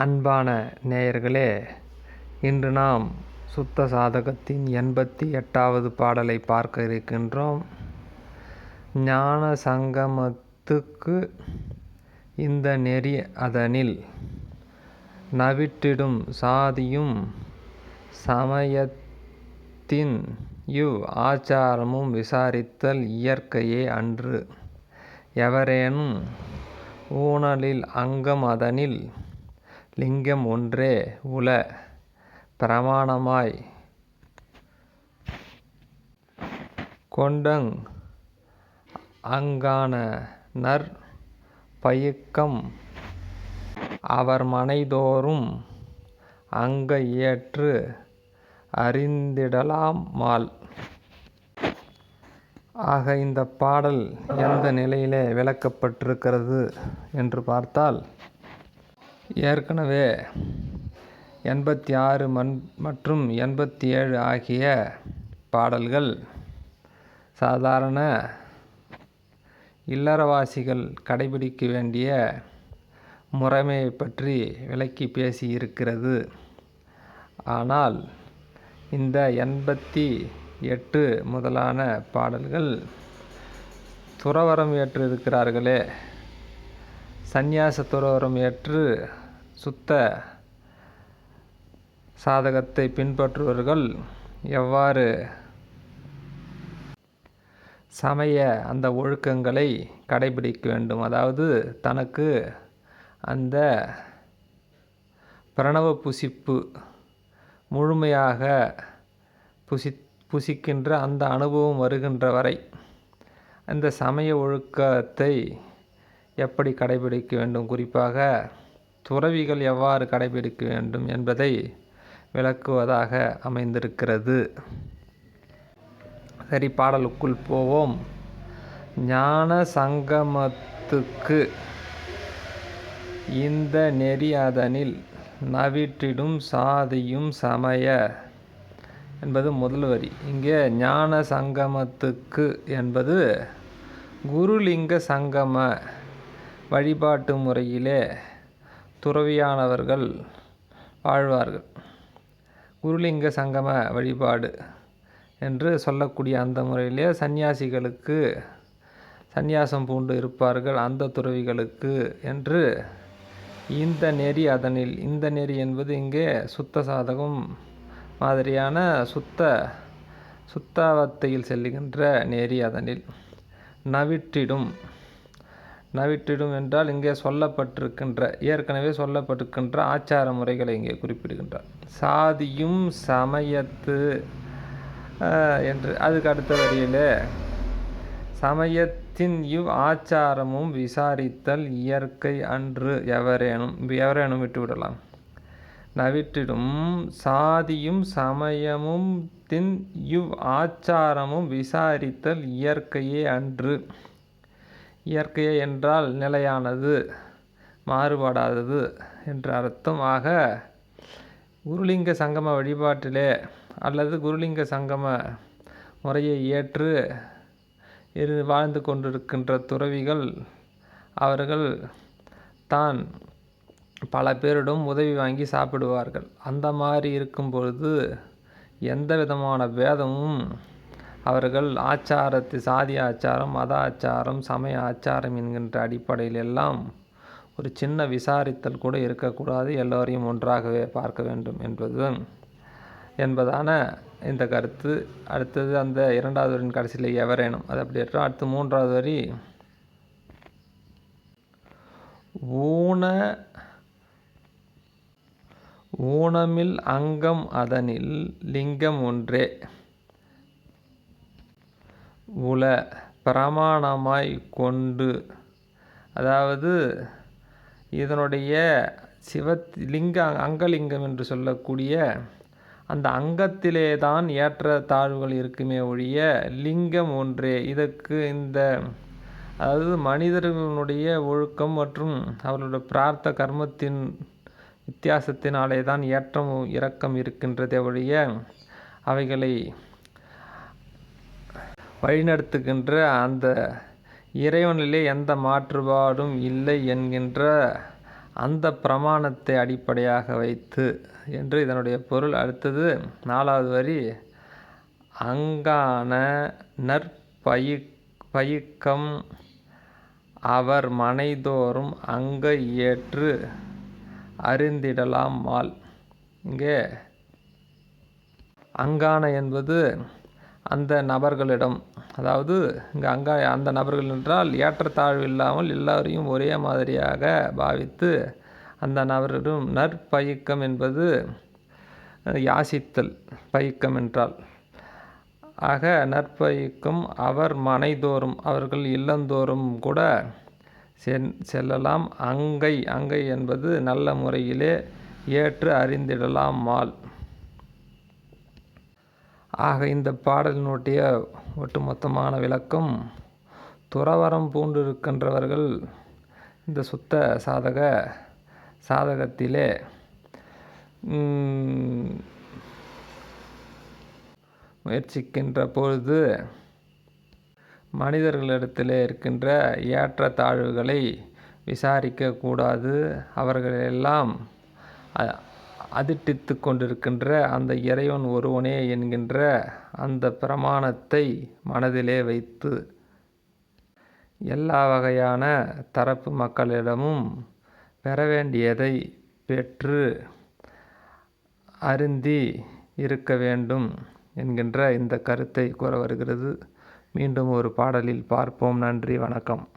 அன்பான நேயர்களே இன்று நாம் சுத்த சாதகத்தின் எண்பத்தி எட்டாவது பாடலை பார்க்க இருக்கின்றோம். ஞான சங்கமத்துக்கு இந்த நெறி அதனில் நவிட்டிடும் சாதியும் சமயத்தின் இவ் ஆச்சாரமும் விசாரித்தல் இயற்கையே அன்று. எவரேனும் ஊனலில் அங்கம் அதனில் லிங்கம் ஒன்றே உல பிரமாணமாய் கொண்டங் அங்ஙானநற் பயிக்கம் அவர் மனைதோறும் அங்க இயற்று அறிந்திடலாமால். ஆக இந்த பாடல் எந்த நிலையிலே விளக்கப்பட்டிருக்கிறது என்று பார்த்தால் ஏற்கனவே எண்பத்தி ஆறு மற்றும் எண்பத்தி ஏழு ஆகிய பாடல்கள் சாதாரண இல்லறவாசிகள் கடைபிடிக்க வேண்டிய முறைமையை பற்றி விளக்கி பேசியிருக்கிறது. ஆனால் இந்த எண்பத்தி எட்டு முதலான பாடல்கள் துறவரம் ஏற்று இருக்கிறார்களே சந்நியாச துறவரம் ஏற்று சுத்த சாதகத்தை பின்பற்றுபவர்கள் எவ்வாறு? சமய அந்த ஒழுக்கங்களை கடைபிடிக்க வேண்டும். அதாவது தனக்கு அந்த பிரணவ புசிப்பு முழுமையாக புசி புசிக்கின்ற அந்த அனுபவம் வருகின்ற வரை அந்த சமய ஒழுக்கத்தை எப்படி கடைபிடிக்க வேண்டும்? குறிப்பாக துறவிகள் எவ்வாறு கடைபிடிக்க வேண்டும் என்பதை விளக்குவதாக அமைந்திருக்கிறது. சரி பாடலுக்குள் போவோம். ஞான சங்கமத்துக்கு இந்த நெறி அதனில் நவிற்றிடும் சாதியும் சமய என்பது முதல் வரி. இங்கே ஞான சங்கமத்துக்கு என்பது குருலிங்க சங்கம வழிபாட்டு முறையிலே துறவியானவர்கள் வாழ்வார்கள். குருலிங்க சங்கம வழிபாடு என்று சொல்லக்கூடிய அந்த முறையிலே சந்நியாசிகளுக்கு சந்நியாசம் பூண்டு இருப்பார்கள். அந்த துறவிகளுக்கு என்று இந்த நெறி அதனில் இந்த நெறி என்பது இங்கே சுத்த சாதகம் மாதிரியான சுத்த சுத்தாவத்தையில் செல்லுகின்ற நெறி அதனில். நவிற்றிடும் நவிற்றிடும் என்றால் இங்கே சொல்லப்பட்டிருக்கின்ற ஏற்கனவே சொல்லப்பட்டிருக்கின்ற ஆச்சார முறைகளை இங்கே குறிப்பிடுகின்றார். சாதியும் சமயத்து என்று அதுக்கு அடுத்த வரியில் சமயத்தின் இவ் ஆச்சாரமும் விசாரித்தல் இயற்கை அன்று எவரேனும் எவரேனும் விட்டுவிடலாம். நவிற்றிடும் சாதியும் சமயமும் தின் இவ் ஆச்சாரமும் விசாரித்தல் இயற்கையே அன்று. இயற்கையே என்றால் நிலையானது மாறுபடாதது என்ற அர்த்தம். ஆக குருலிங்க சங்கம வழிபாட்டிலே அல்லது குருலிங்க சங்கம முறையை ஏற்று இரு வாழ்ந்து கொண்டிருக்கின்ற துறவிகள் அவர்கள் தான் பல பேரிடம் உதவி வாங்கி சாப்பிடுவார்கள். அந்த மாதிரி இருக்கும் பொழுது எந்த விதமான பேதமும் அவர்கள் ஆச்சாரத்து சாதி ஆச்சாரம் மத ஆச்சாரம் சமய ஆச்சாரம் என்கின்ற அடிப்படையில் எல்லாம் ஒரு சின்ன விசாரித்தல் கூட இருக்கக்கூடாது. எல்லோரையும் ஒன்றாகவே பார்க்க வேண்டும் என்பது என்பதான இந்த கருத்து. அடுத்தது அந்த இரண்டாவது வரின் கடைசியில் எவரேனும் அது அப்படி இருக்கும் அடுத்து மூன்றாவது வரி. ஊன ஊனமில் அங்கம் அதனில் லிங்கம் ஒன்றே. உல பிரமாணமாய் கொண்டு அதாவது இதனுடைய சிவத் லிங்க அங்கலிங்கம் என்று சொல்லக்கூடிய அந்த அங்கத்திலே தான் ஏற்ற தாழ்வுகள் இருக்குமே ஒழிய லிங்கம் ஒன்றே. இதற்கு இந்த அதாவது மனிதர்களுடைய ஒழுக்கம் மற்றும் அவர்களுடைய பிரார்த்த கர்மத்தின் வித்தியாசத்தினாலே தான் ஏற்றம் இறக்கம் இருக்கின்றதே ஒழிய அவைகளை வழிநடத்துகின்ற அந்த இறைவனிலே எந்த மாற்றுபாடும் இல்லை என்கின்ற அந்த பிரமாணத்தை அடிப்படையாக வைத்து என்று இதனுடைய பொருள். அடுத்தது நாலாவது வரி அங்கான நற்பயி பயிக்கம் அவர் மனைதோறும் அங்க ஏற்று அறிந்திடலாம் மால் இங்கே அங்கான என்பது அந்த நபர்களிடம் அதாவது இங்கே அங்கா அந்த நபர்கள் என்றால் ஏற்றத்தாழ்வு இல்லாமல் எல்லோரையும் ஒரே மாதிரியாக பாவித்து அந்த நபரிடம் நற்பயிக்கம் என்பது யாசித்தல் பயிக்கம் என்றால். ஆக நற்பயிக்கும் அவர் மனைதோறும் அவர்கள் இல்லந்தோறும் கூட சென் செல்லலாம். அங்கை அங்கை என்பது நல்ல முறையிலே ஏற்று அறிந்திடலாம் மால். ஆக இந்த பாடலினுடைய ஒட்டுமொத்தமான விளக்கம் துறவரம் பூண்டிருக்கின்றவர்கள் இந்த சுத்த சாதக சாதகத்திலே முயற்சிக்கின்ற பொழுது மனிதர்களிடத்திலே இருக்கின்ற ஏற்ற தாழ்வுகளை விசாரிக்கக்கூடாது. அவர்களெல்லாம் அதிட்டித்து கொண்டிருக்கின்ற அந்த இறைவன் ஒருவனே என்கின்ற அந்த பிரமாணத்தை மனதிலே வைத்து எல்லா வகையான தரப்பு மக்களிடமும் பெற வேண்டியதை பெற்று அருந்தி இருக்க வேண்டும் என்கின்ற இந்த கருத்தை கூற வருகிறது. மீண்டும் ஒரு பாடலில் பார்ப்போம். நன்றி. வணக்கம்.